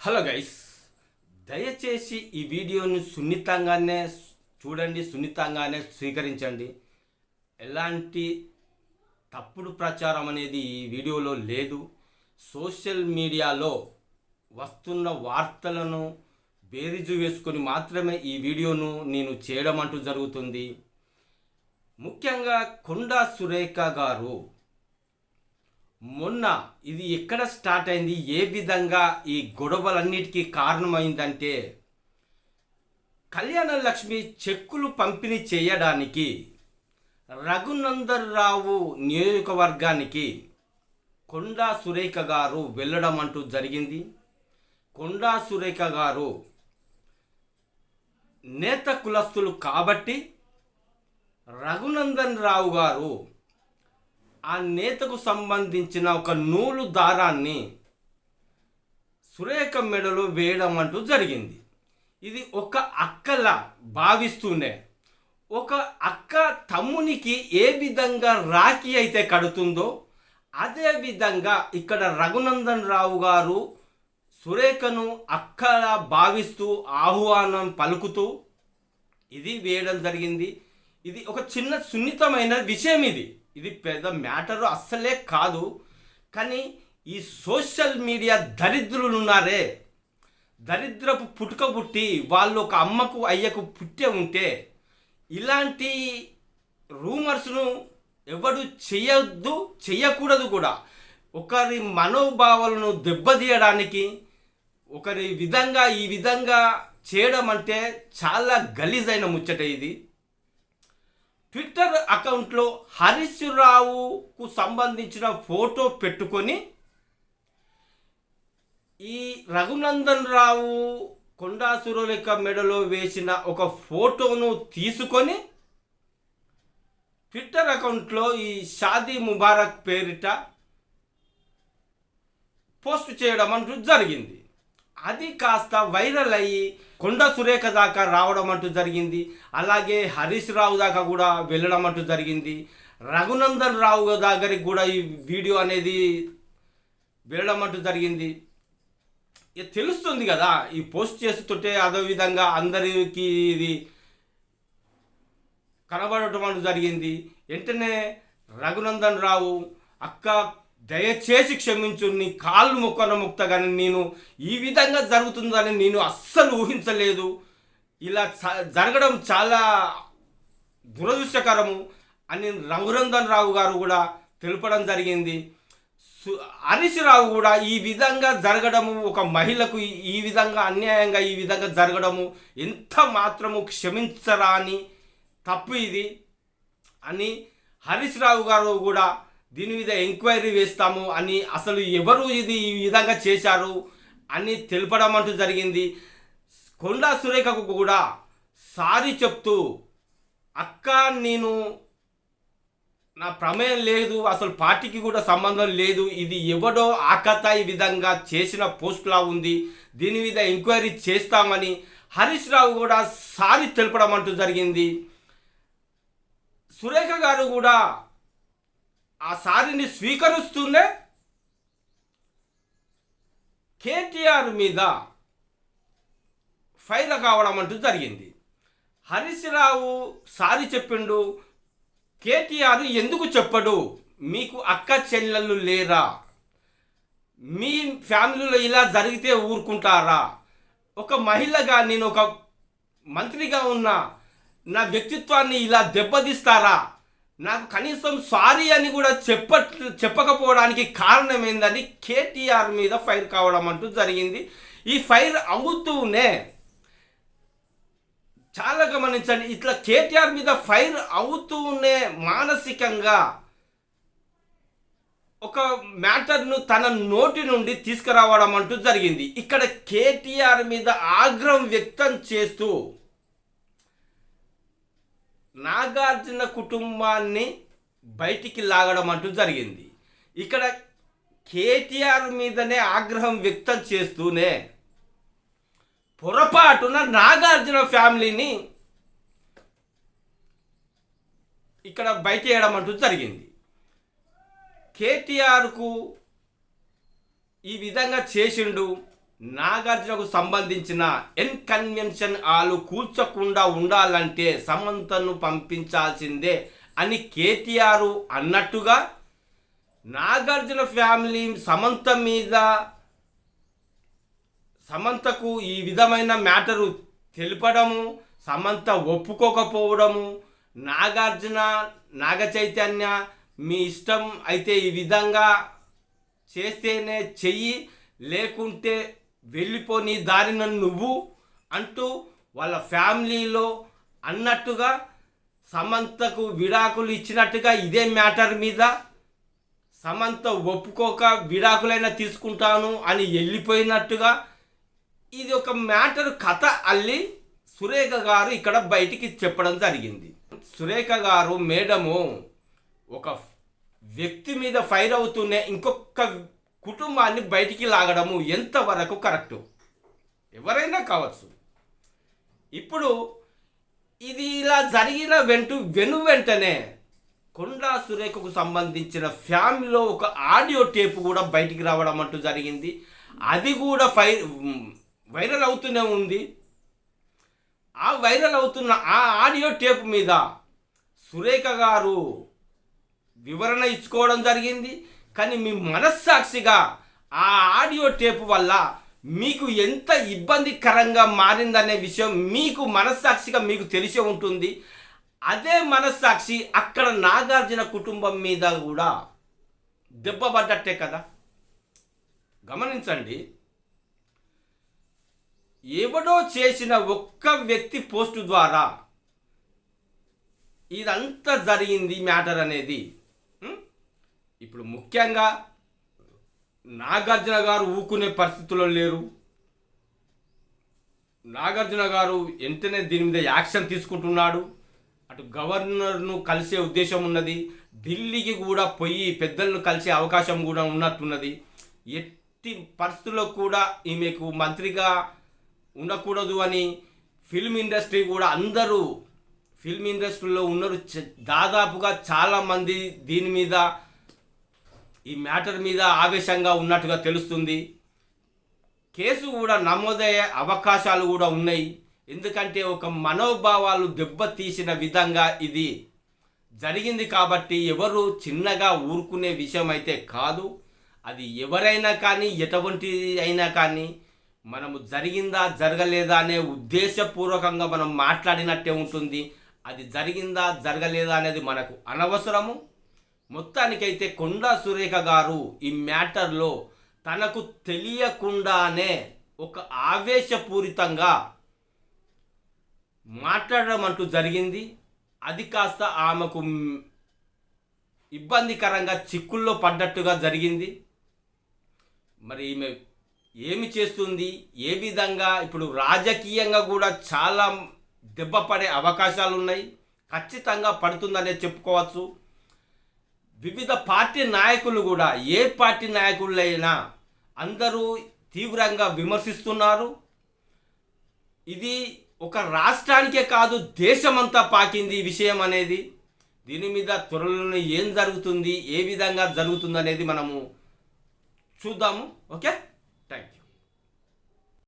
Hello guys దయచేసి ఈ వీడియోని సున్నితంగానే చూడండి సున్నితంగానే స్వీకరించండి. ఎలాంటి తప్పుడు ప్రచారం అనేది ఈ వీడియోలో లేదు. సోషల్ మీడియాలో వస్తున్న వార్తలను బేరిజు వేసుకొని మాత్రమే ఈ వీడియోను నేను చేయడం అంటూ జరుగుతుంది. ముఖ్యంగా కొండా సురేఖ గారు మొన్న ఇది ఎక్కడ స్టార్ట్ అయింది? ఏ విధంగా ఈ గొడవలన్నిటికీ కారణమైందంటే కళ్యాణ లక్ష్మి చెక్కులు పంపిణీ చేయడానికి రఘునందర్ రావు నియోజకవర్గానికి కొండా సురేఖ గారు వెళ్ళడం అంటూ జరిగింది. కొండా సురేఖ గారు నేత కులస్తులు కాబట్టి రఘునందన్ రావు గారు ఆ నేతకు సంబంధించిన ఒక నూలు దారాన్ని సురేఖ మెడలో వేయడం అంటూ జరిగింది. ఇది ఒక అక్కలా భావిస్తూనే ఒక అక్క తమ్మునికి ఏ విధంగా రాఖీ అయితే కడుతుందో అదే విధంగా ఇక్కడ రఘునందన్ రావు గారు సురేఖను అక్కలా భావిస్తూ ఆహ్వానం పలుకుతూ ఇది వేయడం జరిగింది. ఇది ఒక చిన్న సున్నితమైన విషయం ఇది. ఇది పెద్ద మ్యాటర్ అస్సలే కాదు. కానీ ఈ సోషల్ మీడియా దరిద్రులు ఉన్నారే. దరిద్రపు పుట్టుక పుట్టి వాళ్ళు ఒక అమ్మకు అయ్యకు పుట్టే ఉంటే ఇలాంటి రూమర్స్ను ఎవడు చేయొద్దు చేయకూడదు కూడా. ఒకరి మనోభావాలను దెబ్బతీయడానికి ఒకరి విధంగా ఈ విధంగా చేయడం అంటే చాలా గలీజైన ముచ్చట ఇది. ట్విట్టర్ అకౌంట్లో హరీష్ రావుకు సంబంధించిన ఫోటో పెట్టుకొని ఈ రఘునందన్ రావు కొండాసురలిక మెడలో వేసిన ఒక ఫోటోను తీసుకొని ట్విట్టర్ అకౌంట్లో ఈ షాదీ ముబారక్ పేరిట పోస్ట్ చేయడం అంటూ జరిగింది. అది కాస్త వైరల్ అయ్యి కొండ సురేఖ దాకా రావడం అంటూ జరిగింది. అలాగే హరీష్ రావు దాకా కూడా వెళ్ళడం అంటూ జరిగింది. రఘునందన్ రావు దగ్గరికి కూడా ఈ వీడియో అనేది వెళ్ళడం అంటూ జరిగింది. తెలుస్తుంది కదా ఈ పోస్ట్ చేస్తుంటే అదో విధంగా అందరికి ఇది కనబడటం అంటూ జరిగింది. వెంటనే రఘునందన్ రావు అక్క దయచేసి క్షమించు నీ కాళ్ళు మొక్కన ముక్తగాని నేను ఈ విధంగా జరుగుతుందని నేను అస్సలు ఊహించలేదు. ఇలా చ- జరగడం చాలా దురదృష్టకరము అని రఘునందన్ రావు గారు కూడా తెలపడం జరిగింది. సు- హరీష్ రావు కూడా ఈ విధంగా జరగడము ఒక మహిళకు ఈ- ఈ విధంగా అన్యాయంగా ఈ విధంగా జరగడము ఎంత మాత్రము క్షమించరాని తప్పు ఇది అని హరీష్ రావు గారు కూడా దీని మీద ఎంక్వైరీ వేస్తాము అని అసలు ఎవరు ఇది ఈ విధంగా చేశారు అని తెలపడం అంటూ జరిగింది. కొండా సురేఖకు కూడా సారీ చెప్తూ అక్క నేను నా ప్రమేయం లేదు అసలు పార్టీకి కూడా సంబంధం లేదు ఇది ఎవడో ఆకతాయి విధంగా చేసిన పోస్ట్లా ఉంది దీని మీద ఎంక్వైరీ చేస్తామని హరీష్ రావు కూడా సారీ తెలపడం అంటూ జరిగింది. సురేఖ గారు కూడా ఆ సారిని స్వీకరిస్తూనే కేటీఆర్ మీద ఫైర్ కావడం అంటూ జరిగింది. హరీశ్రావు సారి చెప్పిండు కేటీఆర్ ఎందుకు చెప్పడు? మీకు అక్క చెల్లెళ్ళు లేరా? మీ ఫ్యామిలీలో ఇలా జరిగితే ఊరుకుంటారా? ఒక మహిళగా నేను ఒక మంత్రిగా ఉన్న నా వ్యక్తిత్వాన్ని ఇలా దెబ్బతీస్తారా? నాకు కనీసం సారీ అని కూడా చెప్ప చెప్పకపోవడానికి కారణం ఏందని కేటీఆర్ మీద ఫైర్ కావడం అంటూ జరిగింది. ఈ ఫైర్ అవుతూనే చాలా గమనించండి ఇట్లా కేటీఆర్ మీద ఫైర్ అవుతూనే మానసికంగా ఒక మ్యాటర్ను తన నోటి నుండి తీసుకురావడం అంటూ జరిగింది. ఇక్కడ కేటీఆర్ మీద ఆగ్రహం వ్యక్తం చేస్తూ నాగార్జున కుటుంబాన్ని బయటికి లాగడం అంటూ జరిగింది. ఇక్కడ కేటీఆర్ మీదనే ఆగ్రహం వ్యక్తం చేస్తూనే పొరపాటున నాగార్జున ఫ్యామిలీని ఇక్కడ బయట వేయడం అంటూ జరిగింది. కేటీఆర్కు ఈ విధంగా చేసిండు. నాగార్జునకు సంబంధించిన ఎన్కన్వెన్షన్ ఆలు కూల్చకుండా ఉండాలంటే సమంతను పంపించాల్సిందే అని కేటీఆర్ అన్నట్టుగా నాగార్జున ఫ్యామిలీ సమంత మీద సమంతకు ఈ విధమైన మ్యాటరు తెలపడము సమంత ఒప్పుకోకపోవడము నాగార్జున నాగ చైతన్య మీ ఇష్టం అయితే ఈ విధంగా చేస్తేనే చెయ్యి లేకుంటే వెళ్ళిపోని దారిన నువ్వు అంటూ వాళ్ళ ఫ్యామిలీలో అన్నట్టుగా సమంతకు విడాకులు ఇచ్చినట్టుగా ఇదే మ్యాటర్ మీద సమంత ఒప్పుకోక విడాకులైనా తీసుకుంటాను అని వెళ్ళిపోయినట్టుగా ఇది ఒక మ్యాటర్ కథ అల్లి సురేఖ గారు ఇక్కడ బయటికి చెప్పడం జరిగింది. సురేఖ గారు మేడము ఒక వ్యక్తి మీద ఫైర్ అవుతూనే ఇంకొక కుటుంబాన్ని బయటికి లాగడము ఎంతవరకు కరెక్టు? ఎవరైనా కావచ్చు. ఇప్పుడు ఇది ఇలా జరిగిన వెంటు వెను వెంటనే కొండా సురేఖకు సంబంధించిన ఫ్యామిలీలో ఒక ఆడియో టేప్ కూడా బయటికి రావడం అంటూ జరిగింది. అది కూడా ఫై వైరల్ అవుతూనే ఉంది. ఆ వైరల్ అవుతున్న ఆ ఆడియో టేప్ మీద సురేఖ గారు వివరణ ఇచ్చుకోవడం జరిగింది. కానీ మీ మనస్సాక్షిగా ఆ ఆడియో టేపు వల్ల మీకు ఎంత ఇబ్బందికరంగా మారిందనే విషయం మీకు మనస్సాక్షిగా మీకు తెలిసే ఉంటుంది. అదే మనస్సాక్షి అక్కడ నాగార్జున కుటుంబం మీద కూడా దెబ్బపడ్డట్టే కదా. గమనించండి. ఎవడో చేసిన ఒక్క వ్యక్తి పోస్టు ద్వారా ఇదంతా జరిగింది మ్యాటర్ అనేది. ఇప్పుడు ముఖ్యంగా నాగార్జున గారు ఊకునే పరిస్థితుల్లో లేరు. నాగార్జున గారు వెంటనే దీని మీద యాక్షన్ తీసుకుంటున్నాడు. అటు గవర్నర్ను కలిసే ఉద్దేశం ఉన్నది. ఢిల్లీకి కూడా పోయి పెద్దలను కలిసే అవకాశం కూడా ఉన్నట్టున్నది. ఎట్టి పరిస్థితుల్లో కూడా ఈమెకు మంత్రిగా ఉండకూడదు అని ఫిల్మ్ ఇండస్ట్రీ కూడా అందరూ ఫిల్మ్ ఇండస్ట్రీలో ఉన్నారు దాదాపుగా చాలామంది దీని మీద ఈ మ్యాటర్ మీద ఆవేశంగా ఉన్నట్టుగా తెలుస్తుంది. కేసు కూడా నమోదయ్యే అవకాశాలు కూడా ఉన్నాయి. ఎందుకంటే ఒక మనోభావాలు దెబ్బతీసిన విధంగా ఇది జరిగింది కాబట్టి ఎవరు చిన్నగా ఊరుకునే విషయం అయితే కాదు. అది ఎవరైనా కానీ ఎటువంటి అయినా కానీ మనము జరిగిందా జరగలేదా అనే ఉద్దేశపూర్వకంగా మనం మాట్లాడినట్టే ఉంటుంది. అది జరిగిందా జరగలేదా అనేది మనకు అనవసరము. మొత్తానికైతే కొండా సురేఖ గారు ఈ మ్యాటర్లో తనకు తెలియకుండానే ఒక ఆవేశపూరితంగా మాట్లాడడం అంటూ జరిగింది. అది కాస్త ఆమెకు ఇబ్బందికరంగా చిక్కుల్లో పడ్డట్టుగా జరిగింది. మరి ఈమె ఏమి చేస్తుంది? ఏ విధంగా? ఇప్పుడు రాజకీయంగా కూడా చాలా దెబ్బపడే అవకాశాలు ఉన్నాయి ఖచ్చితంగా పడుతుందనే చెప్పుకోవచ్చు. వివిధ పార్టీ నాయకులు కూడా ఏ పార్టీ నాయకులైనా అందరూ తీవ్రంగా విమర్శిస్తున్నారు. ఇది ఒక రాష్ట్రానికే కాదు దేశమంతా పాకింది ఈ విషయం అనేది. దీని మీద త్వరలోనే ఏం జరుగుతుంది ఏ విధంగా జరుగుతుంది అనేది మనము చూద్దాము ఓకే?